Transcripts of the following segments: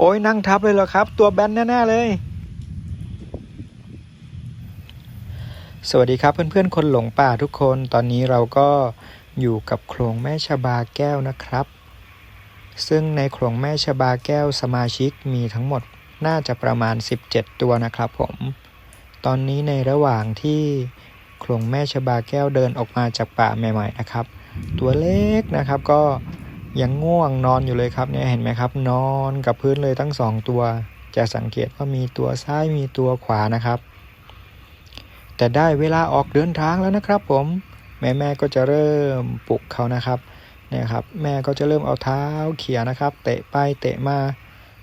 โอ้ยนั่งทับเลยเหรอครับ ตัวแบนแน่ๆเลย สวัสดีครับเพื่อนๆ คนหลงป่าทุกคน ตอนนี้เราก็อยู่กับโขลงแม่ชบาแก้วนะครับ ซึ่งในโขลงแม่ชบาแก้วสมาชิกมีทั้งหมดน่าจะประมาณ 17 ตัวนะครับผม ตอนนี้ในระหว่างที่โขลงแม่ชบาแก้วเดินออกมาจากป่าใหม่ ๆ นะครับ ตัวเล็กนะครับก็ ยังง่วงนอนอยู่เลยครับเนี่ยเห็นไหมครับ นอนกับพื้นเลยทั้งสองตัว จะสังเกตว่ามีตัวซ้ายมีตัวขวานะครับ แต่ได้เวลาออกเดินทางแล้วนะครับ ผม แม่แม่ก็จะเริ่มปลุกเขานะครับเนี่ยครับ แม่ก็จะเริ่มเอาเท้าเขี่ยนะครับ เตะไปเตะมา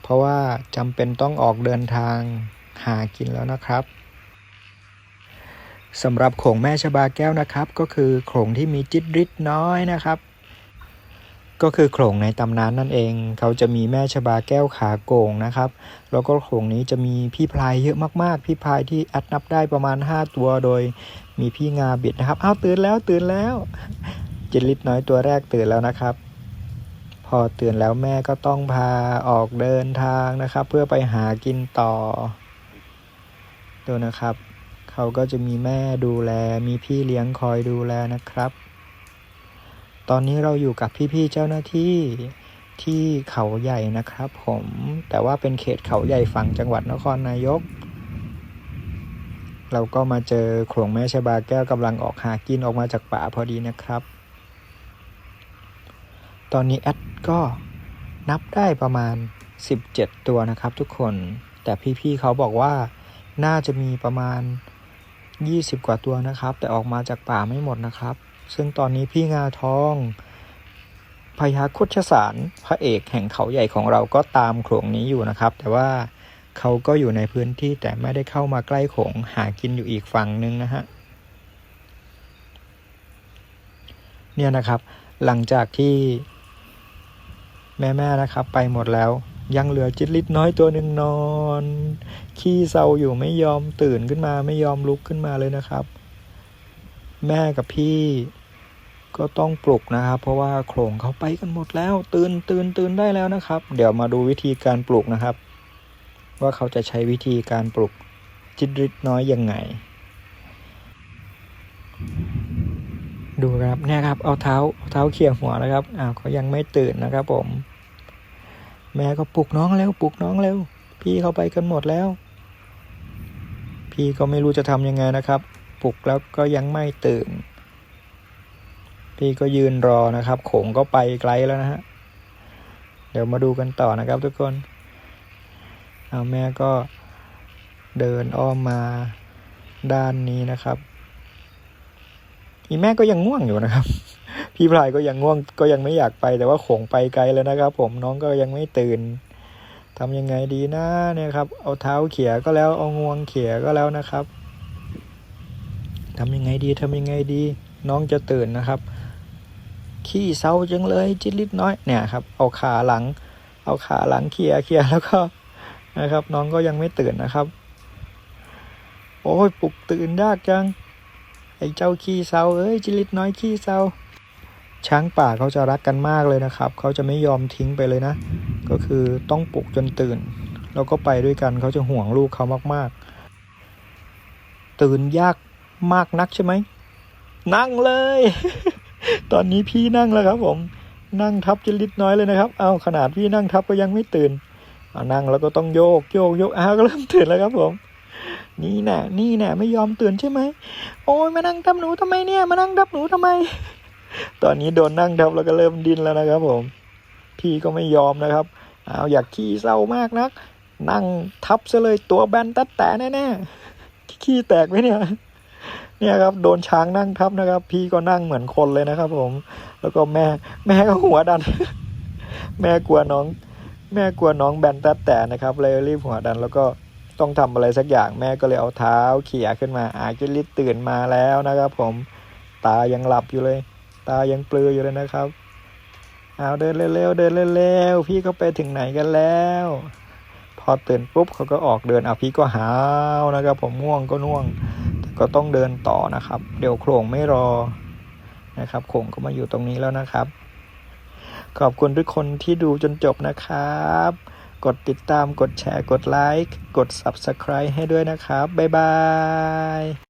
เพราะว่าจำเป็นต้องออกเดินทางหากินแล้วนะครับสำหรับโขงแม่ชบาแก้วนะครับ ก็คือโขงที่มีจิตริดน้อยนะครับ ก็คือโขงในตำนานนั่นเอง เขาจะมีแม่ชบาแก้วขาโกงนะครับ แล้วก็โขงนี้จะมีพี่พลายเยอะมากๆ พี่พลายที่แอดนับได้ประมาณ 5 ตัวโดย มีพี่งาบิดนะครับ อ้าวตื่นแล้วตื่นแล้วเจิตริดน้อยตัวแรกตื่นแล้วนะครับ พอตื่นแล้วแม่ก็ต้องพาออกเดินทางนะครับ เพื่อไปหากินต่อดูนะครับ เขาก็จะมีแม่ดูแล มีพี่เลี้ยงคอยดูแลนะครับ ตอนนี้เราอยู่กับพี่ๆเจ้าหน้าที่ที่เขาใหญ่นะครับผม แต่ว่าเป็นเขตเขาใหญ่ฝั่งจังหวัดนครนายก เราก็มาเจอโขลงแม่ชบาแก้วกำลังออกหากินออกมาจากป่าพอดีนะครับ ตอนนี้แอดก็นับได้ประมาณ 17 ตัวนะครับทุกคน แต่พี่ๆเขาบอกว่าน่าจะมีประมาณ 20 กว่าตัวนะครับ แต่ออกมาจากป่าไม่หมดนะครับ ซึ่งตอนนี้พี่งาทองพยาคุชสารพระเอกแห่งเขาใหญ่ของเราก็ตามโขงนี้อยู่นะครับ แต่ว่าเขาก็อยู่ในพื้นที่แต่ไม่ได้เข้ามาใกล้โขงหากินอยู่อีกฝั่งนึงนะฮะเนี่ยนะครับ หลังจากที่ แม่ ๆ นะครับ ไปหมดแล้ว ยังเหลือจิตลิดน้อยตัวหนึ่งนอน ขี้เศร้าอยู่ไม่ยอมตื่นขึ้นมาไม่ยอมลุกขึ้นมาเลยนะครับ แม่กับพี่ก็ต้องปลุกนะครับ เพราะว่าโขลงเขาไปกันหมดแล้ว ตื่นตื่นตื่นได้แล้วนะครับ เดี๋ยวมาดูวิธีการปลุกนะครับ ว่าเขาจะใช้วิธีการปลุกจิตริดน้อยยังไง ดูครับเนี่ยครับ เอาเท้าเอาเท้าเขี่ยหัวนะครับอ้าวเขายังไม่ตื่นนะครับผม แม่ก็ปลุกน้องเร็วปลุกน้องเร็วพี่เขาไปกันหมดแล้ว พี่ก็ไม่รู้จะทำยังไงนะครับ ปลุกแล้วก็ยังไม่ตื่น พี่ก็ยืนรอนะครับ โขงก็ไปไกลแล้วนะฮะ เดี๋ยวมาดูกันต่อนะครับทุกคน เอาแม่ก็เดินอ้อมมาด้านนี้นะครับ อีแม่ก็ยังง่วงอยู่นะครับ พี่พลายก็ยังง่วงก็ยังไม่อยากไป แต่ว่าโขงไปไกลแล้วนะครับ ผมน้องก็ยังไม่ตื่นทำยังไงดีนะเนี่ยครับ เอาเท้าเขี่ยก็แล้วเอางวงเขี่ยก็แล้วนะครับ ทำยังไงดีทำยังไงดี น้องจะตื่นนะครับ ขี้เศร้าจังเลยจิตลิดน้อยเนี่ยครับ เอาขาหลัง เอาขาหลังเขี่ยเขี่ยแล้วก็นะครับ น้องก็ยังไม่ตื่นนะครับ โอ้ยปลุกตื่นยากจังไอ้เจ้าขี้เศร้าเอ้ยจิลิดน้อยขี้เศร้าช้างป่าเขาจะรักกันมากเลยนะครับ เขาจะไม่ยอมทิ้งไปเลยนะ ก็คือต้องปลุกจนตื่น แล้วก็ไปด้วยกันเขาจะห่วงลูกเขามากๆ ตื่นยาก มากนักใช่ไหม นั่งเลย ตอนนี้พี่นั่งแล้วครับ ผม นั่งทับจิลิดน้อยเลยนะครับ เอาขนาดพี่นั่งทับก็ยังไม่ตื่นเอานั่งแล้วก็ต้องโยกโยกโยกอ้าวก็เริ่มตื่นแล้วครับ ผม นี่แน่นี่แน่ไม่ยอมตื่นใช่ไหม โอ้ยมานั่งทับหนูทำไมเนี่ย มานั่งทับหนูทำไม ตอนนี้โดนนั่งทับแล้วก็เริ่มดิ้นแล้วนะครับ ผม พี่ก็ไม่ยอมนะครับเอาอยากขี้เศร้ามากนัก นั่งทับซะเลยตัวแบนตัดแต่แน่ๆขี้แตกไหมเนี่ย เนี่ยครับโดนช้างนั่งทับนะครับ พี่ก็นั่งเหมือนคนเลยนะครับ ผม แล้วก็แม่ แม่ก็หัวดัน แม่กลัวน้อง แม่กลัวน้องแบนตัดแต่นะครับ เลยรีบหัวดัน แล้วก็ต้องทำอะไรสักอย่างแม่ก็เลยเอาเท้าเขี่ยขึ้นมา อากิลิตตื่นมาแล้วนะครับ ผมตายังหลับอยู่เลย ตายังปลืออยู่เลยนะครับเอาเดินเร็วๆเดินเร็วๆพี่ก็ไปถึงไหนกันแล้ว พอตื่นปุ๊บเขาก็ออกเดินเอาพี่ก็หาวนะครับ ผมง่วงก็ง่วง ก็ต้องเดินต่อนะครับ เดี๋ยวโขลงไม่รอนะครับโขงก็มาอยู่ตรงนี้แล้วนะครับ ขอบคุณทุกคนที่ดูจนจบนะครับ กดติดตามกดแชร์กดไลค์กด Subscribe ให้ด้วยนะครับ บ๊ายบาย